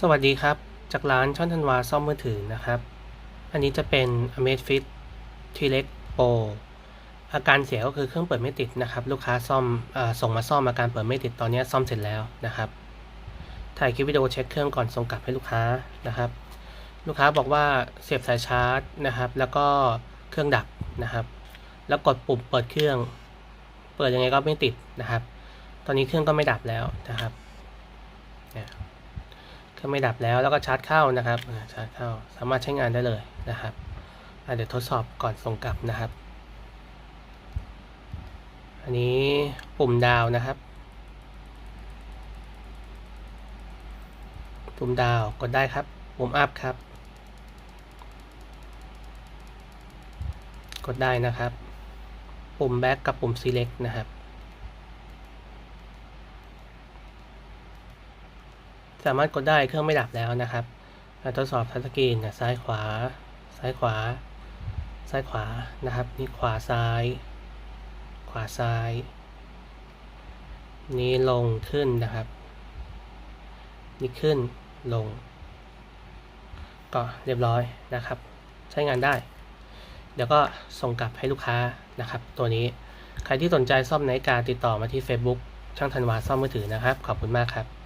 สวัสดีครับ จากร้านช่อนธันวาซ่อมมือถือนะครับ อันนี้จะเป็น Amazfit T-Rex Pro อาการเสียก็คือเครื่องเปิดไม่ติดนะครับ ลูกค้าซ่อมอส่งมาซ่อมอาการเปิดไม่ติดตอนนี้ซ่อมเสร็จแล้วนะครับ ถ่ายคลิปวิดีโอเช็คเครื่องก่อนส่งกลับให้ลูกค้านะครับ ลูกค้าบอกว่าเสียบสายชาร์จนะครับ แล้วก็เครื่องดับนะครับ แล้วกดปุ่มเปิดเครื่อง เปิดยังไงก็ไม่ติดนะครับ ตอนนี้เครื่องก็ไม่ดับแล้วนะครับ เนี่ยเครื่องไม่ดับแล้วแล้วก็ชาร์จเข้านะครับชาร์จเข้าสามารถใช้งานได้เลยนะครับเดี๋ยวทดสอบก่อนส่งกลับนะครับ อันนี้ปุ่มดาวนะครับ ปุ่มดาวกดได้ครับ ปุ่มอัพครับ กดได้นะครับ ปุ่มแบ็กกับปุ่ม select นะครับ สามารถกดได้เครื่องไม่ดับแล้วนะครับทดสอบทัชสกรีนซ้ายขวา ซ้ายขวา ซ้ายขวานะครับ นี่ขวาซ้าย ขวาซ้าย นี่ลงขึ้นนะครับ นี่ขึ้นลง ก็เรียบร้อยนะครับ ใช้งานได้ เดี๋ยวก็ส่งกลับให้ลูกค้านะครับ ตัวนี้ใครที่สนใจซ่อมนาฬิกาติดต่อมาที่ Facebook ช่างธันวาซ่อมมือถือนะครับ ขอบคุณมากครับ